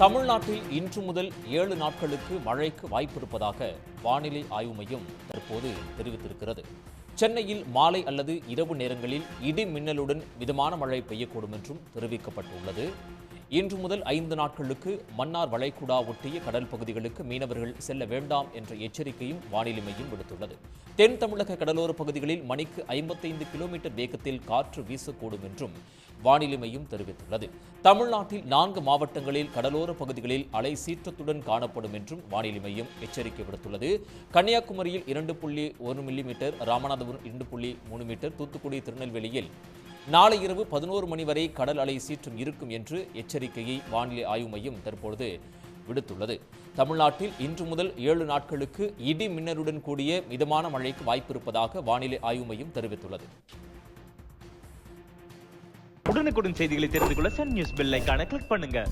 தமிழ்நாட்டில் இன்று முதல் ஏழு நாட்களுக்கு மழைக்கு வாய்ப்பிருப்பதாக வானிலை ஆய்வு மையம் தற்போது தெரிவித்திருக்கிறது. சென்னையில் மாலை அல்லது இரவு நேரங்களில் இடி மின்னலுடன் மிதமான மழை பெய்யக்கூடும் என்றும் தெரிவிக்கப்பட்டுள்ளது. இன்று முதல் ஐந்து நாட்களுக்கு மன்னார் வளைகுடா ஒட்டிய கடல் பகுதிகளுக்கு மீனவர்கள் செல்ல வேண்டாம் என்ற எச்சரிக்கையும் வானிலை மையம் விடுத்துள்ளது. தென் தமிழக கடலோர பகுதிகளில் மணிக்கு ஐம்பத்தைந்து கிலோமீட்டர் வேகத்தில் காற்று வீசக்கூடும் என்றும் வானிலை மையம் தெரிவித்துள்ளது. தமிழ்நாட்டில் நான்கு மாவட்டங்களில் கடலோர பகுதிகளில் அலை சீற்றத்துடன் காணப்படும் என்றும் வானிலை மையம் எச்சரிக்கை விடுத்துள்ளது. கன்னியாகுமரியில் இரண்டு புள்ளி ஒரு மில்லிமீட்டர் ராமநாதபுரம் இரண்டு புள்ளி மூணு மீட்டர் தூத்துக்குடி திருநெல்வேலியில் நாளை இரவு பதினோரு மணி வரை கடல் அலை சீற்றம் இருக்கும் என்று எச்சரிக்கையை வானிலை ஆய்வு மையம் தற்பொழுது விடுத்துள்ளது. தமிழ்நாட்டில் இன்று முதல் ஏழு நாட்களுக்கு இடி மின்னலுடன் கூடிய மிதமான மழைக்கு வாய்ப்பிருப்பதாக வானிலை ஆய்வு மையம் தெரிவித்துள்ளது. உடனுக்குடன் செய்திகளை தெரிந்து கொள்ள சன் நியூஸ் பெல் ஐகானை கிளிக் பண்ணுங்க.